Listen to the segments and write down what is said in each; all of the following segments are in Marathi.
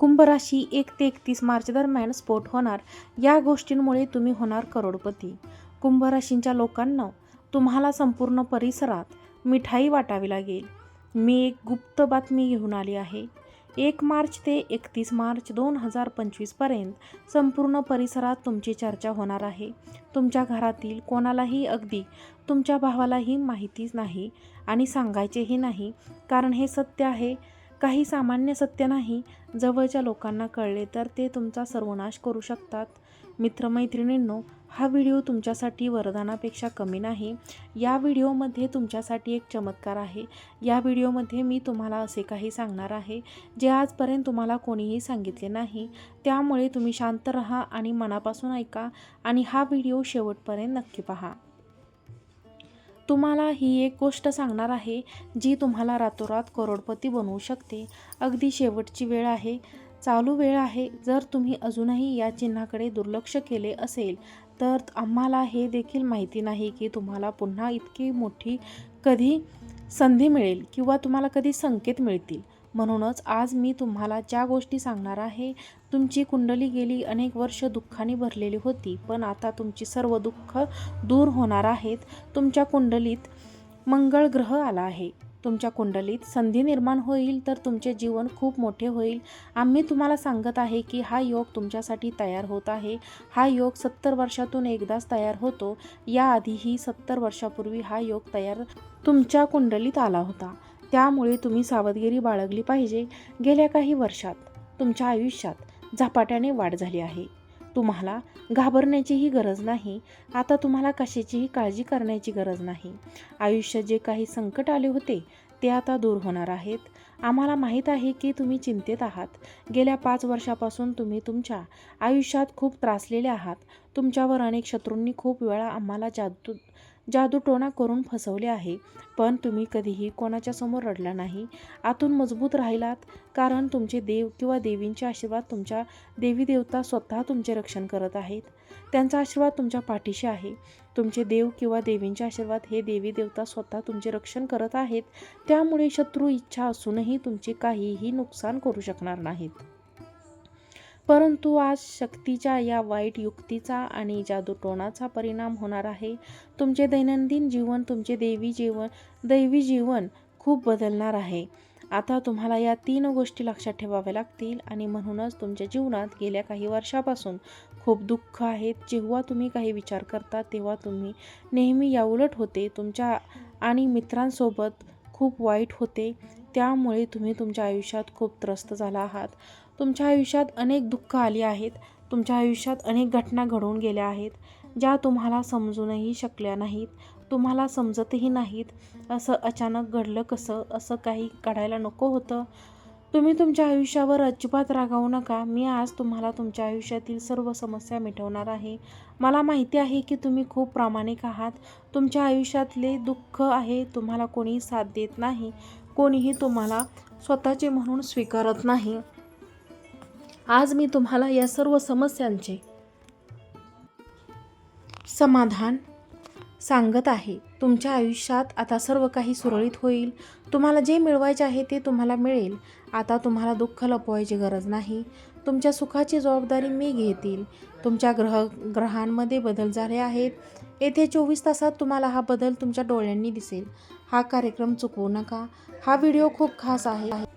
कुंभराशी एक ते एकतीस मार्च दरम्यान स्फोट होणार या गोष्टींमुळे तुम्ही होणार करोडपती. कुंभराशींच्या लोकांना तुम्हाला संपूर्ण परिसरात मिठाई वाटावी लागेल. मी एक गुप्त बातमी घेऊन आली आहे. एक मार्च ते एकतीस मार्च दोन हजार पंचवीसपर्यंत संपूर्ण परिसरात तुमची चर्चा होणार आहे. तुमच्या घरातील कोणालाही अगदी तुमच्या भावालाही माहितीच नाही आणि सांगायचेही नाही कारण हे सत्य आहे. काही सामान्य सत्य नाही. जवळच्या लोकांना कळले तर ते तुमचा सर्वनाश करू शकतात. मित्रमैत्रिणींनो हा व्हिडिओ तुमच्यासाठी वरदानापेक्षा कमी नाही. या व्हिडिओमध्ये तुमच्यासाठी एक चमत्कार आहे. या व्हिडिओमध्ये मी तुम्हाला असे काही सांगणार आहे जे आजपर्यंत तुम्हाला कोणीही सांगितले नाही. त्यामुळे तुम्ही शांत रहा आणि मनापासून ऐका आणि हा व्हिडिओ शेवटपर्यंत नक्की पहा. तुम्हाला ही एक गोष्ट सांगणार आहे जी तुम्हाला रातोरात करोडपती बनवू शकते. अगदी शेवटची वेळ आहे. चालू वेळ आहे. जर तुम्ही अजूनही या चिन्हाकडे दुर्लक्ष केले असेल तर आम्हाला हे देखील माहिती नाही की तुम्हाला पुन्हा इतकी मोठी कधी संधी मिळेल किंवा तुम्हाला कधी संकेत मिळतील. म्हणूनच आज मी तुम्हाला ज्या गोष्टी सांगणार आहे तुमची कुंडली गेली अनेक वर्ष दुःखाने भरलेली होती पण आता तुमची सर्व दुःख दूर होणार आहेत. तुमच्या कुंडलीत मंगळ ग्रह आला आहे. तुमच्या कुंडलीत संधी निर्माण होईल तर तुमचे जीवन खूप मोठे होईल. आम्ही तुम्हाला सांगत आहे की हा योग तुमच्यासाठी तयार होत आहे. हा योग सत्तर वर्षातून एकदाच तयार होतो. याआधीही सत्तर वर्षापूर्वी हा योग तयार तुमच्या कुंडलीत आला होता. त्यामुळे तुम्ही सावधगिरी बाळगली पाहिजे गेल्या काही वर्षात. तुमच्या आयुष्यात झपाट्याने वाढ झाली आहे. तुम्हाला घाबरण्याचीही गरज नाही. आता तुम्हाला कशाचीही काळजी करण्याची गरज नाही. आयुष्यात जे काही संकट आले होते ते आता दूर होणार आहेत. आम्हाला माहीत आहे की तुम्ही चिंतेत आहात. गेल्या पाच वर्षापासून तुम्ही तुमच्या आयुष्यात खूप त्रासलेले आहात. तुमच्यावर अनेक शत्रूंनी खूप वेळा आम्हाला जादू जादूटोणा करून फसवले आहे. पण तुम्ही कधीही कोणाच्या समोर रडला नाही. आतून मजबूत राहिलात. कारण तुमचे देव किंवा देवींचे आशीर्वाद तुमच्या देवी देवता स्वतः तुमचे रक्षण करत आहेत. त्यांचा आशीर्वाद तुमच्या पाठीशी आहे. तुमचे देव किंवा देवींचे आशीर्वाद हे देवी देवता स्वतः तुमचे रक्षण करत आहेत. त्यामुळे शत्रू इच्छा असूनही तुमची काहीही नुकसान करू शकणार नाहीत. परंतु आज शक्तीच्या या वाईट युक्तीचा आणि जादूटोणाचा परिणाम होणार आहे. तुमचे दैनंदिन जीवन तुमचे देवी जीवन दैवी जीवन खूप बदलणार आहे. आता तुम्हाला या तीन गोष्टी लक्षात ठेवाव्या लागतील आणि म्हणूनच तुमच्या जीवनात गेल्या काही वर्षापासून खूप दुःख आहेत. जेव्हा तुम्ही काही विचार करता तेव्हा तुम्ही नेहमी याउलट होते. तुमच्या आणि मित्रांसोबत खूप वाईट होते. त्यामुळे तुम्ही तुमच्या आयुष्यात खूप त्रस्त झाला आहात. तुमच्या आयुष्यात अनेक दुःख आली आहेत. तुमच्या आयुष्यात अनेक घटना घडून गेल्या आहेत. ज्या तुम्हाला समजूनही शकल्या नाहीत. तुम्हाला समजतही नाहीत. असं अचानक घडलं कसं? असं काही काढायला नको होतं. तुम्ही तुमच्या आयुष्यावर अजिबात रागावू नका. मी आज तुम्हाला तुमच्या आयुष्यातील सर्व समस्या मिटवणार आहे. मला माहिती आहे की तुम्ही खूप प्रामाणिक आहात. तुमच्या आयुष्यातले दुःख आहे तुम्हाला कोणी साथ देत नाही. कोणीही तुम्हाला स्वतःचे म्हणून स्वीकारत नाही. आज मी तुम्हाला या सर्व समस्यांचे समाधान सांगत आहे. तुमच्या आयुष्यात आता सर्व काही सुरळीत होईल. तुम्हाला जे मिळवायचे आहे ते तुम्हाला मिळेल. आता तुम्हाला दुःख लपवायची गरज नाही. तुमच्या सुखाची जबाबदारी मी घेतील. तुमच्या ग्रह ग्रहांमध्ये बदल झाले आहेत. येथे चोवीस तासात तुम्हाला हा बदल तुमच्या डोळ्यांनी दिसेल. हा कार्यक्रम चुकवू नका. हा व्हिडिओ खूप खास आहे.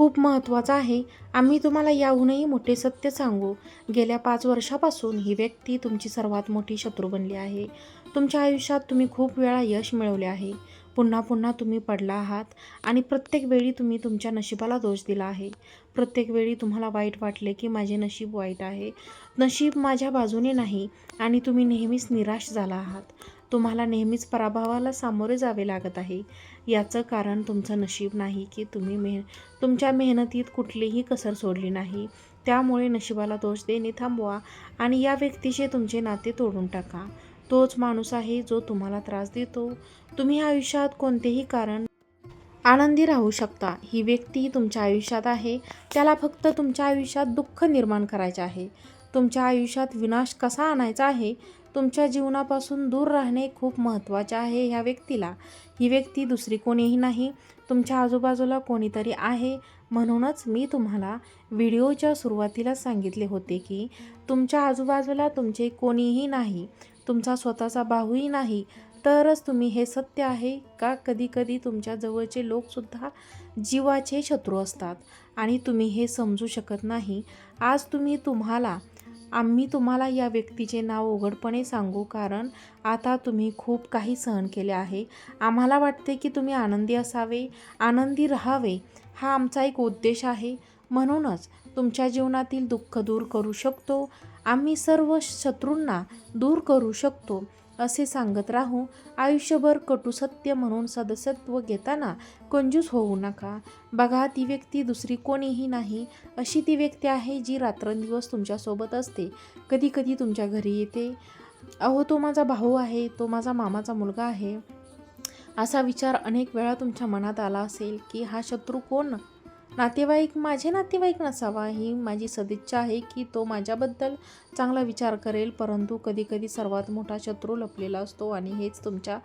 खूप महत्त्वाचा आहे. आम्ही तुम्हाला याहूनही मोठे सत्य सांगू. गेल्या पाच वर्षापासून ही व्यक्ती तुमची सर्वात मोठी शत्रू बनली आहे. तुमच्या आयुष्यात तुम्ही खूप वेळा यश मिळवले आहे. पुन्हा पुन्हा तुम्ही पडला आहात आणि प्रत्येक वेळी तुम्ही तुमच्या नशिबाला दोष दिला आहे. प्रत्येक वेळी तुम्हाला वाईट वाटले की माझे नशीब वाईट आहे. नशीब माझ्या बाजूने नाही आणि तुम्ही नेहमीच निराश झाला आहात. तुम्हाला नेहमीच पराभवाला सामोरे जावे लागत आहे. याचं कारण तुमचं नशीब नाही की तुम्ही मेह तुमच्या मेहनतीत कुठलीही कसर सोडली नाही. त्यामुळे नशिबाला दोष देणे थांबवा आणि या व्यक्तीशी तुमचे नाते तोडून टाका. तोच माणूस आहे जो तुम्हाला त्रास देतो. तुम्ही आयुष्यात कोणतेही कारण आनंदी राहू शकता. ही व्यक्ती तुमच्या आयुष्यात आहे. त्याला फक्त तुमच्या आयुष्यात दुःख निर्माण करायचे आहे. तुमच्या आयुष्यात विनाश कसा आणायचा आहे? तुमच्या जीवनापासून दूर राहणे खूप महत्त्वाचे आहे ह्या व्यक्तीला. ही व्यक्ती दुसरी कोणीही नाही. तुमच्या आजूबाजूला कोणीतरी आहे. म्हणूनच मी तुम्हाला व्हिडिओच्या सुरुवातीला सांगितले होते की तुमच्या आजूबाजूला तुमचे कोणीही नाही. तुमचा स्वतःचा भाऊही नाही. तरच तुम्ही हे सत्य आहे का? कधीकधी तुमच्या जवळचे लोकसुद्धा जीवाचे शत्रू असतात आणि तुम्ही हे समजू शकत नाही. आज तुम्ही तुम्हाला आम्ही तुम्हाला या व्यक्तीचे नाव उघडपणे सांगू कारण आता तुम्ही खूप काही सहन केले आहे. आम्हाला वाटते की तुम्ही आनंदी असावे आनंदी राहावे हा आमचा एक उद्देश आहे. म्हणूनच तुमच्या जीवनातील दुःख दूर करू शकतो. आम्ही सर्व शत्रूंना दूर करू शकतो. असे सांगत राहू आयुष्यभर कटू सत्य म्हणून सदस्यत्व घेताना कंजूस होऊ नका. बघा ती व्यक्ती दुसरी कोणीही नाही. अशी ती व्यक्ती आहे जी रात्रंदिवस तुमच्यासोबत असते. कधी कधी तुमच्या घरी येते. अहो तो माझा भाऊ आहे. तो माझा मामाचा मुलगा आहे. असा विचार अनेक वेळा तुमच्या मनात आला असेल की हा शत्रू कोण? नातेवाईक माझे नातेवाईक नसावा ही माझी सदिच्छा आहे की तो माझ्याबद्दल चांगला विचार करेल. परंतु कधीकधी सर्वात मोठा शत्रू लपलेला असतो आणि हेच तुमच्या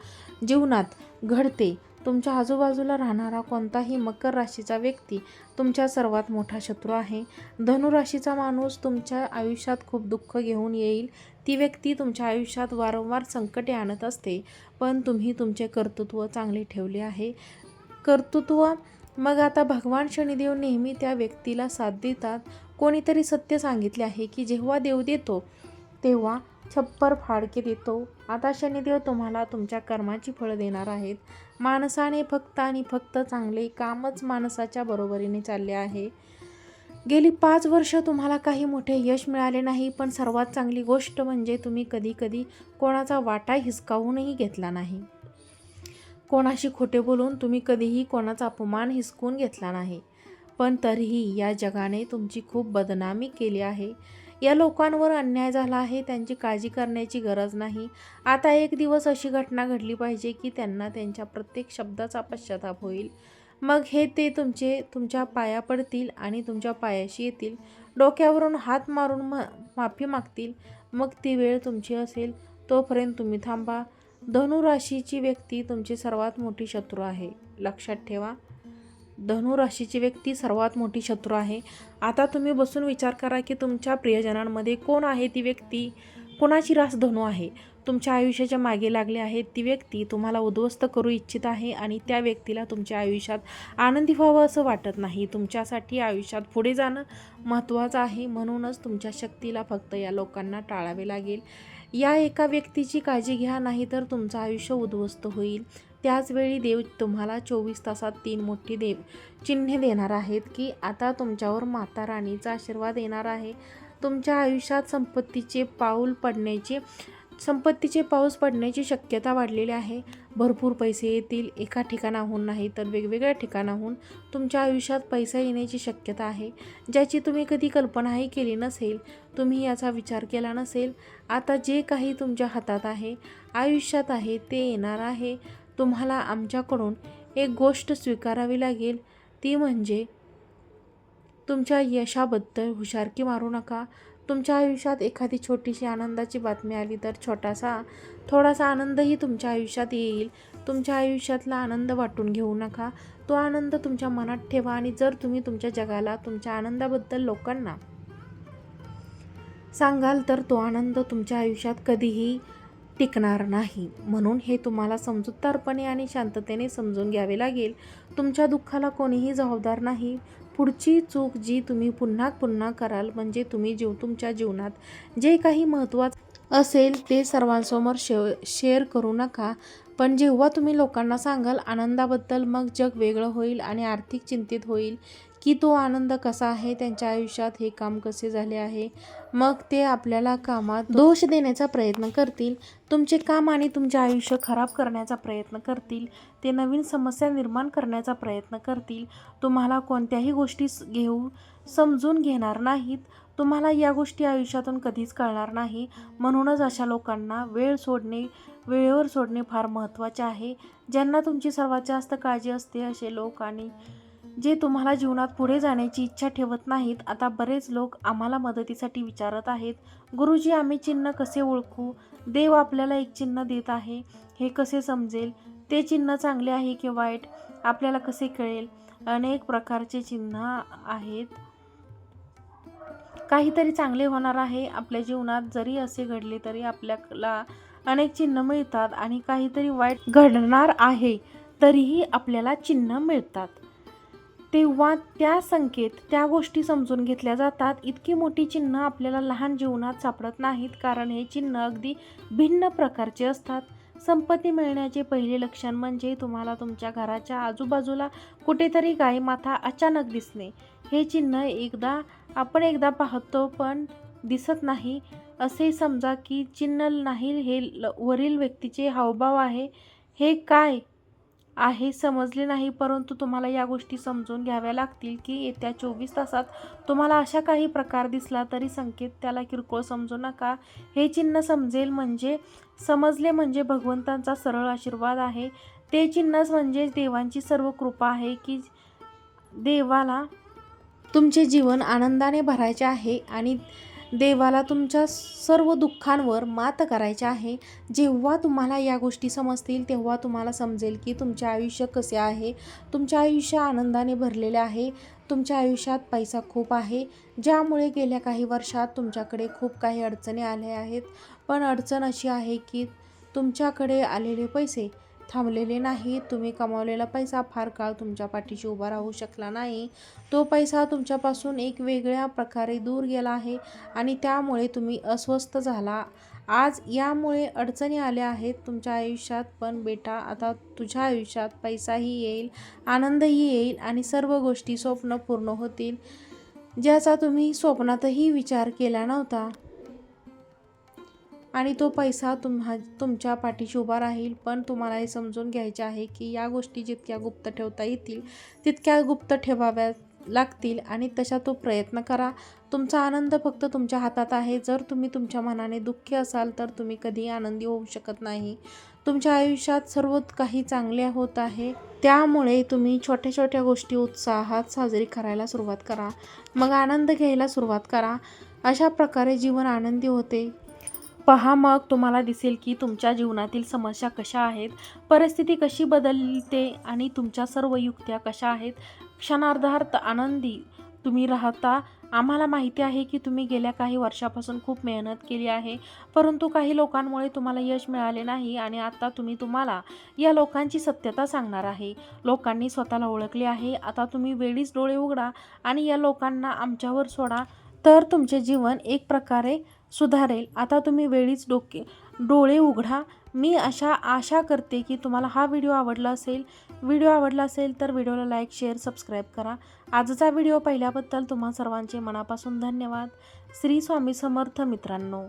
जीवनात घडते. तुमच्या आजूबाजूला राहणारा कोणताही मकर राशीचा व्यक्ती तुमच्या सर्वात मोठा शत्रू आहे. धनुराशीचा माणूस तुमच्या आयुष्यात खूप दुःख घेऊन येईल. ती व्यक्ती तुमच्या आयुष्यात वारंवार संकटे आणत असते. पण तुम्ही तुमचे कर्तृत्व चांगले ठेवले आहे. कर्तृत्व मग आता भगवान शनिदेव नेहमी त्या व्यक्तीला साथ देतात. कोणीतरी सत्य सांगितले आहे की जेव्हा देव देतो तेव्हा छप्पर फाडके देतो. आता शनिदेव तुम्हाला तुमच्या कर्माची फळं देणार आहेत. माणसाने फक्त आणि फक्त चांगले कामच माणसाच्या बरोबरीने चालले आहे. गेली पाच वर्ष तुम्हाला काही मोठे यश मिळाले नाही पण सर्वात चांगली गोष्ट म्हणजे तुम्ही कधी कधी कोणाचा वाटा हिसकावूनही घेतला नाही. कोणाशी खोटे बोलून तुम्ही कधीही कोणाचा अपमान हिसकून घेतला नाही. पण तरीही या जगाने तुमची खूप बदनामी केली आहे. या लोकांवर अन्याय झाला आहे त्यांची काळजी करण्याची गरज नाही. आता एक दिवस अशी घटना घडली पाहिजे की त्यांना त्यांच्या प्रत्येक शब्दाचा पश्चाताप होईल. मग हे ते तुमचे तुमच्या पाया पडतील आणि तुमच्या पायाशी येतील. डोक्यावरून हात मारून म माफी मागतील. मग ती वेळ तुमची असेल. तोपर्यंत तुम्ही थांबा. धनुराशीची व्यक्ती तुमची सर्वात मोठी शत्रू आहे. लक्षात ठेवा. धनुराशीची व्यक्ती सर्वात मोठी शत्रू आहे. आता तुम्ही बसून विचार करा की तुमच्या प्रियजनांमध्ये कोण आहे ती व्यक्ती? कोणाची रास धनु आहे? तुमच्या आयुष्याच्या मागे लागले आहे ती व्यक्ती तुम्हाला उद्ध्वस्त करू इच्छित आहे आणि त्या व्यक्तीला तुमच्या आयुष्यात आनंदी व्हावं असं वाटत नाही. तुमच्यासाठी आयुष्यात पुढे जाणं महत्त्वाचं आहे. म्हणूनच तुमच्या शक्तीला फक्त या लोकांना टाळावे लागेल. या एका व्यक्तीची काळजी घ्या नाही तर तुमचं आयुष्य उद्ध्वस्त होईल. त्याचवेळी देव तुम्हाला चोवीस तासात तीन मोठी देव चिन्हे देणार आहेत की आता तुमच्यावर माता राणीचा आशीर्वाद येणार आहे. तुमच्या आयुष्यात संपत्तीचे पाऊल पडण्याचे संपत्तीचे पाऊस पडण्याची शक्यता वाढलेली आहे. भरपूर पैसे येतील एका ठिकाणाहून नाही तर वेगवेगळ्या ठिकाणाहून तुमच्या आयुष्यात पैसा येण्याची शक्यता आहे. ज्याची तुम्ही कधी कल्पनाही केली नसेल तुम्ही याचा विचार केला नसेल. आता जे काही तुमच्या हातात आहे आयुष्यात आहे ते येणार आहे. तुम्हाला आमच्याकडून एक गोष्ट स्वीकारावी लागेल. ती म्हणजे तुमच्या यशाबद्दल हुशारकी मारू नका. तुमच्या आयुष्यात एखादी छोटीशी आनंदाची बातमी आली तर छोटासा थोडासा आनंदही तुमच्या आयुष्यात येईल. तुमच्या आयुष्यातला आनंद वाटून घेऊ नका. तो आनंद तुमच्या मनात ठेवा आणि जर तुम्ही तुमच्या जगाला तुमच्या आनंदाबद्दल लोकांना सांगाल तर तो आनंद तुमच्या आयुष्यात कधीही टिकणार नाही. म्हणून हे तुम्हाला समजूतदारपणे आणि शांततेने समजून घ्यावे लागेल. तुमच्या दुःखाला कोणीही जबाबदार नाही. पुढची चूक जी तुम्ही पुन्हा पुन्हा कराल म्हणजे तुम्ही जीव तुमच्या जीवनात जे काही महत्त्वाचं असेल ते सर्वांसमोर शे शेअर करू नका. पण जेव्हा तुम्ही लोकांना सांगाल आनंदाबद्दल मग जग वेगळं होईल आणि आर्थिक चिंतित होईल की तो आनंद कसा आहे त्यांच्या आयुष्यात हे काम कसे झाले आहे मग ते आपल्याला कामात दोष देण्याचा प्रयत्न करतील तुमचे काम आणि तुमचे आयुष्य खराब करण्याचा प्रयत्न करतील ते नवीन समस्या निर्माण करण्याचा प्रयत्न करतील तुम्हाला कोणत्याही गोष्टी घेऊ समजून घेणार नाहीत तुम्हाला या गोष्टी आयुष्यातून कधीच कळणार नाही. म्हणूनच अशा लोकांना वेळ सोडणे वेळेवर सोडणे फार महत्त्वाचे आहे. ज्यांना तुमची सर्वात जास्त काळजी असते असे लोक आणि जे तुम्हाला जीवनात पुढे जाण्याची इच्छा ठेवत नाहीत आता बरेच लोक आम्हाला मदतीसाठी विचारत आहेत. गुरुजी आम्ही चिन्ह कसे ओळखू? देव आपल्याला एक चिन्ह देत आहे. हे कसे समजेल? ते चिन्ह चांगले आहे की वाईट? आपल्याला कसे कळेल? अनेक प्रकारचे चिन्ह आहेत. काहीतरी चांगले होणार आहे. आपल्या जीवनात जरी असे घडले तरी आपल्याला अनेक चिन्ह मिळतात आणि काहीतरी वाईट घडणार आहे तरीही आपल्याला चिन्ह मिळतात. तेव्हा त्या संकेत त्या गोष्टी समजून घेतल्या जातात. इतकी मोठी चिन्ह आपल्याला लहान जीवनात सापडत नाहीत कारण हे चिन्ह अगदी भिन्न प्रकारचे असतात. संपत्ती मिळण्याचे पहिले लक्षण म्हणजे तुम्हाला तुमच्या घराच्या आजूबाजूला कुठेतरी गाय माथा अचानक दिसणे. हे चिन्ह एकदा आपण एकदा पाहतो पण दिसत नाही. असे समजा की चिन्ह नाही हे ल- वरील व्यक्तीचे हावभाव आहे. हे काय? आहे समजले नाही परंतु तुम्हाला या गोष्टी समजून घ्याव्या लागतील की येत्या चोवीस तासात तुम्हाला अशा काही प्रकार दिसला तरी संकेत त्याला किरकोळ समजू नका. हे चिन्ह समजेल म्हणजे समजले म्हणजे भगवंतांचा सरळ आशीर्वाद आहे. ते चिन्हच म्हणजे देवांची सर्व कृपा आहे की देवाला तुमचे जीवन आनंदाने भरायचे आहे आणि देवाला तुमच्या सर्व दुःखांवर मात करायचे आहे. जेव्हा तुम्हाला या गोष्टी समजतील तेव्हा तुम्हाला समजेल की तुमचे आयुष्य कसे आहे. तुमचे आयुष्य आनंदाने भरलेले आहे. तुमच्या आयुष्यात पैसा खूप आहे. ज्यामुळे गेल्या काही वर्षात तुमच्याकडे खूप काही अडचणी आल्या आहेत. पण अडचण अशी आहे की तुमच्याकडे आलेले पैसे थांबलेले नाही. तुम्ही कमावलेला पैसा फार काळ तुमच्या पाठीशी उभा राहू शकला नाही. तो पैसा तुमच्यापासून एक वेगळ्या प्रकारे दूर गेला आहे आणि त्यामुळे तुम्ही अस्वस्थ झाला. आज यामुळे अडचणी आल्या आहेत. तुमच्या आयुष्यात पण बेटा आता तुझ्या आयुष्यात पैसाही येईल आनंदही येईल आणि सर्व गोष्टी स्वप्न पूर्ण होतील ज्याचा तुम्ही स्वप्नातही विचार केला नव्हता. आणि तो पैसा तुम्हा तुमच्या पाठीशी उभा राहील पण तुम्हाला हे समजून घ्यायचे आहे की या गोष्टी जितक्या गुप्त ठेवता येतील तितक्या गुप्त ठेवाव्या लागतील आणि तशा तो प्रयत्न करा. तुमचा आनंद फक्त तुमच्या हातात आहे. जर तुम्ही तुमच्या मनाने दुःखी असाल तर तुम्ही कधी आनंदी होऊ शकत नाही. तुमच्या आयुष्यात सर्व काही चांगले होत आहे. त्यामुळे तुम्ही छोट्या छोट्या गोष्टी उत्साहात साजरी करायला सुरुवात करा. मग आनंद घ्यायला सुरुवात करा. अशा प्रकारे जीवन आनंदी होते. पहा मग तुम्हाला दिसेल की तुमच्या जीवनातील समस्या कशा आहेत परिस्थिती कशी बदलते आणि तुमच्या सर्व युक्त्या कशा आहेत. क्षणार्धार्थ आनंदी तुम्ही राहता. आम्हाला माहिती आहे की तुम्ही गेल्या काही वर्षापासून खूप मेहनत केली आहे परंतु काही लोकांमुळे तुम्हाला यश मिळाले नाही आणि आता तुम्ही तुम्हाला या लोकांची सत्यता सांगणार आहे. लोकांनी स्वतःला ओळखले आहे. आता तुम्ही वेळीच डोळे उघडा आणि या लोकांना आमच्यावर सोडा. तर तुमचे जीवन एक प्रकारे सुधारेल. आता तुम्ही वेळीच डोके डोळे उघडा. मी अशा आशा करते की तुम्हाला हा व्हिडिओ आवडला असेल. व्हिडिओ आवडला असेल तर व्हिडिओला लाईक शेअर सबस्क्राईब करा. आजचा व्हिडिओ पाहिल्याबद्दल तुम्हा सर्वांचे मनापासून धन्यवाद. श्री स्वामी समर्थ मित्रांनो.